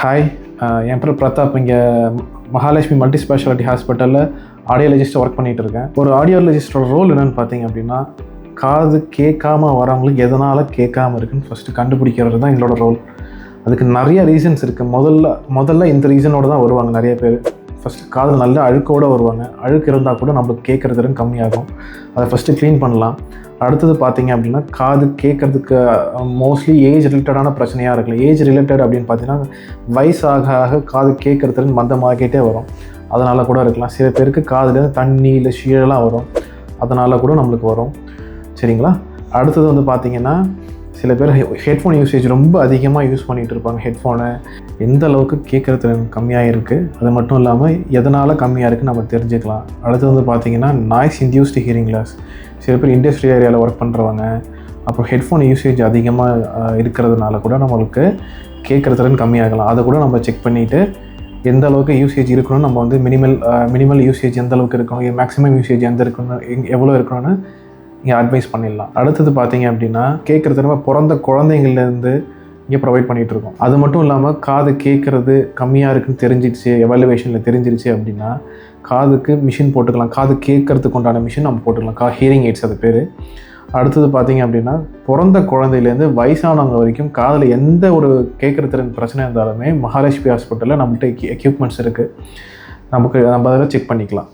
Hi uh, என் பேர் பிரதாப். இங்கே Mahalakshmi multi speciality ஹாஸ்பிட்டலில் ஆடியாலஜிஸ்ட் ஒர்க் பண்ணிகிட்டு இருக்கேன். ஒரு ஆடியாலஜிஸ்டோட ரோல் என்னென்னு பார்த்தீங்க அப்படின்னா காது கேட்காம வரவங்களுக்கு எதனால் கேட்காம இருக்குன்னு ஃபஸ்ட்டு கண்டுபிடிக்கிறது தான் எங்களோட ரோல் அதுக்கு நிறைய ரீசன்ஸ் இருக்குது முதல்ல முதல்ல இந்த ரீசனோடு தான் வருவாங்க நிறைய பேர். ஃபஸ்ட்டு காதில் நல்ல அழுக்கோடு வருவாங்க. அழுக்கு இருந்தால் கூட நம்மளுக்கு கேட்குறது திறன் கம்மியாகும். அதை ஃபஸ்ட்டு க்ளீன் பண்ணலாம். அடுத்தது பார்த்தீங்க அப்படின்னா காது கேட்கறதுக்கு மோஸ்ட்லி ஏஜ் ரிலேட்டடான பிரச்சனையாக இருக்கலாம் ஏஜ் ரிலேட்டட் அப்படின்னு பார்த்தீங்கன்னா வயசாக ஆக காது கேட்குறதுல மந்தமாகிட்டே வரும். அதனால் கூட இருக்கலாம். சில பேருக்கு காதுலேருந்து தண்ணி இல்லை ஷீழெல்லாம் வரும். அதனால் கூட நம்மளுக்கு வரும். சரிங்களா? அடுத்தது வந்து பார்த்திங்கன்னா சில பேர் ஹெட்ஃபோன் யூசேஜ் ரொம்ப அதிகமாக யூஸ் பண்ணிகிட்டு இருப்பாங்க ஹெட்ஃபோனை எந்த அளவுக்கு கேட்குறது கம்மியாக இருக்குது அது மட்டும் இல்லாமல் எதனால் கம்மியாக இருக்குன்னு நம்ம தெரிஞ்சுக்கலாம். அடுத்து வந்து பார்த்திங்கன்னா நாய்ஸ் இன்டியூஸ்டு ஹியரிங் கிளாஸ் சில பேர் இண்டஸ்ட்ரி ஏரியாவில் ஒர்க் பண்ணுறவங்க அப்புறம் ஹெட்ஃபோன் யூசேஜ் அதிகமாக இருக்கிறதுனால கூட நம்மளுக்கு கேட்குற திறன் கம்மியாகலாம். அதை கூட நம்ம செக் பண்ணிவிட்டு எந்த அளவுக்கு யூசேஜ் இருக்கணும் நம்ம வந்து மினிமல் மினிமல் யூசேஜ் எந்த அளவுக்கு இருக்கணும் மேக்ஸிமம் யூசேஜ் எந்த இருக்கணும் எவ்வளோ இருக்கணும்னு இங்கே அட்வைஸ் பண்ணிடலாம். அடுத்தது பார்த்தீங்க அப்படின்னா கேட்குற திறமை பிறந்த குழந்தைங்கள்லேருந்து இங்கே ப்ரொவைட் பண்ணிகிட்டு இருக்கோம். அது மட்டும் இல்லாமல் காது கேட்குறது கம்மியாக இருக்குன்னு தெரிஞ்சிடுச்சு எவாலுவேஷனில் தெரிஞ்சிருச்சு அப்படின்னா காதுக்கு மிஷின் போட்டுக்கலாம். காது கேட்கறதுக்கு உண்டான மிஷின் நம்ம போட்டுக்கலாம். கா ஹியரிங் எய்ட்ஸ் அது பேர். அடுத்தது பார்த்தீங்க அப்படின்னா பிறந்த குழந்தையிலேருந்து வயசானவங்க வரைக்கும் காதில் எந்த ஒரு கேட்குற திறன் பிரச்சனை இருந்தாலுமே மகாலட்சுமி ஹாஸ்பிட்டலில் நம்மள்ட்ட எக்யூப்மெண்ட்ஸ் இருக்குது நமக்கு நம்ம அதில் செக் பண்ணிக்கலாம்.